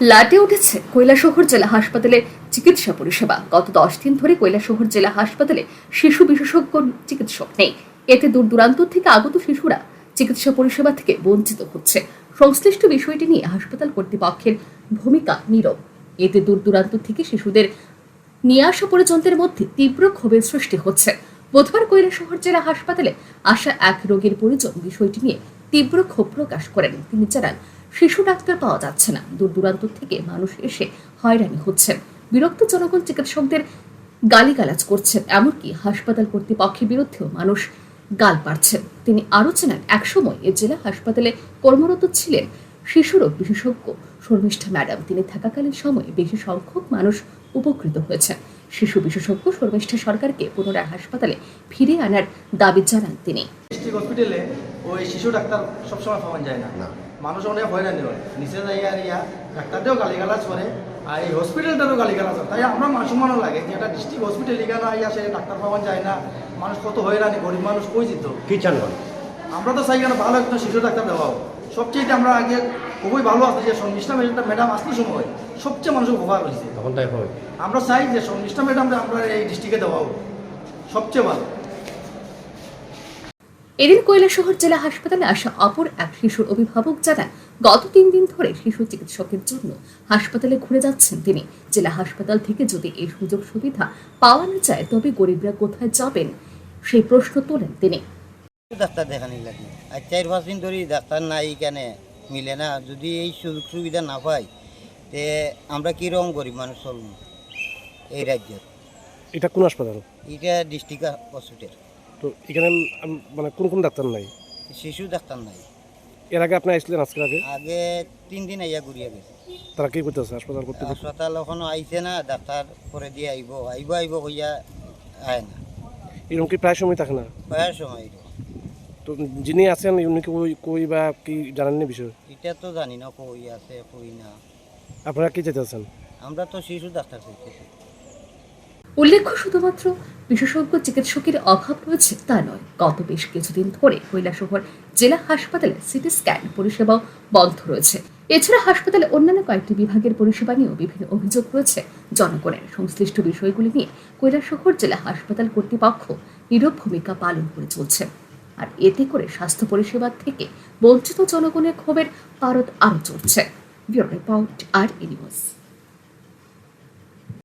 লাটে উঠেছে কৈলাসহর জেলা হাসপাতালে চিকিৎসা পরিষেবা। গত দশ দিন ধরে কৈলাসহর জেলা হাসপাতালে শিশু বিশেষজ্ঞ চিকিৎসক নেই। এতে দূর দূরান্ত থেকে আগত শিশুরা চিকিৎসা পরিষেবা থেকে বঞ্চিত হচ্ছে। সংশ্লিষ্ট বিষয়টি নিয়ে হাসপাতাল কর্তৃপক্ষের ভূমিকা নীরব। এতে দূর দূরান্ত থেকে শিশুদের নিয়ে আসা পরিজনদের মধ্যে তীব্র ক্ষোভের সৃষ্টি হচ্ছে। বুধবার কৈলাসহর জেলা হাসপাতালে আসা এক রোগীর পরিজন বিষয়টি নিয়ে তীব্র ক্ষোভ প্রকাশ করেন। তিনি জানান, শিশু ডাক্তার পাওয়া যাচ্ছে না। দূর দূরান্ত থেকে মানুষ এসে হয়রানি হচ্ছেন। বিরক্ত জনগণ চিকিৎসকদের গালিগালাজ করছেন। এমনকি হাসপাতাল কর্তৃপক্ষের বিরুদ্ধেও মানুষ গাল পারছেন তিনি আরও জানান একসময় এ জেলা হাসপাতালে কর্মরত ছিলেন শিশুরোগ বিশেষজ্ঞ শর্মিষ্ঠা ম্যাডাম। তিনি থাকাকালীন সময়ে বেশি সংখ্যক মানুষ উপকৃত হয়েছেন। শিশু বিশেষজ্ঞ শর্মিষ্ঠা সরকারকে পুনরায় হাসপাতালে ফিরিয়ে আনার দাবি জানান তিনি। ওই শিশু ডাক্তার সবসময় পাওয়া যায় না। মানুষ অনেক হয়রানি হয়। নিচে যাইয়া আর ইয়া ডাক্তারদেরও গালিগালাজ করে আর এই হসপিটালটারও গালিগালাজ হয়। তাই আমরা মানুষ লাগে যে এটা ডিস্ট্রিক্ট হসপিটাল এখানে আইয়া সে ডাক্তার পাওয়া যায় না। মানুষ কত হয়রানি গরিব মানুষ কই যেত? কি চান আমরা তো চাই কেন ভালো একজন শিশু ডাক্তার দেওয়া হোক। সবচেয়ে আমরা আগে খুবই ভালো আছে যে সন্নিষ্ঠা ম্যাডাম আসতে সময় সবচেয়ে মানুষ উপকার হয়েছে তখন তাই হয়। আমরা চাই যে সন্নিষ্ঠা ম্যাডাম আমরা এই ডিস্ট্রিক্টে দেওয়া হোক। সবচেয়ে ভালো। এদিন কৈলাসহর জেলা হাসপাতালে আসা অপর এক শিশুর অভিভাবক জানান গত তিন দিন ধরে শিশু চিকিৎসকের জন্য হাসপাতালে ঘুরে যাচ্ছেন তিনি। জেলা হাসপাতাল থেকে যদি এই সুযোগ সুবিধা পাওয়া না যায় তবে গরিবরা কোথায় যাবেন? সেই প্রশ্ন তোলেন তিনি। ডাক্তার দেখানি লাগে। আর চার পাঁচ দিন ধরে ডাক্তার নাই কেন? মিলে না। যদি এই সুযোগ সুবিধা না পাই তে আমরা কীরকম গরিব মানুষ চলব? এই রাজ্যের। এটা কোন হাসপাতাল? এটা ডিস্ট্রিক্ট হসপিটাল। তো এখানে মানে কোন কোন ডাক্তার নাই? শিশু ডাক্তার নাই। এর আগে আপনি আসছিলেন আজকের আগে? আগে তিন দিন আইয়া ঘুরিয়া গেছে। তারা কি করতেছে? হাসপাতাল করতে হাসপাতাল এখনও আইছে না ডাক্তার পরে দিয়ে আইব। আইব আইব কইয়া আয় না। এরকম কি প্রায় সময় থাকে না? কয়ার সময়। তো যিনি আছেন উনি কি কই কই বা কি জানেননি বিষয়? এটা তো জানি না কই আছে কই না। আপনারা কি চাইতেছেন আমরা তো শিশু ডাক্তার চাইতেছি। উল্লেখ্য শুধুমাত্র বিশেষজ্ঞ চিকিৎসকের অভাব রয়েছে তা নয়, গত বেশ কিছুদিন ধরে কৈলাসহর জেলা হাসপাতালে সিটি স্ক্যান পরিষেবাও বন্ধ রয়েছে। এছাড়া হাসপাতালে অন্যান্য কয়েকটি বিভাগের পরিষেবা নিয়েও বিভিন্ন অভিযোগ রয়েছে। জনগণের সংশ্লিষ্ট বিষয়গুলি নিয়ে কৈলাসহর জেলা হাসপাতাল কর্তৃপক্ষ নীরব ভূমিকা পালন করে চলছে। আর এতে করে স্বাস্থ্য পরিষেবা থেকে বঞ্চিত জনগণের ক্ষোভের পারদ আরও চড়ছে। ব্যুরো রিপোর্ট আর এনিউজ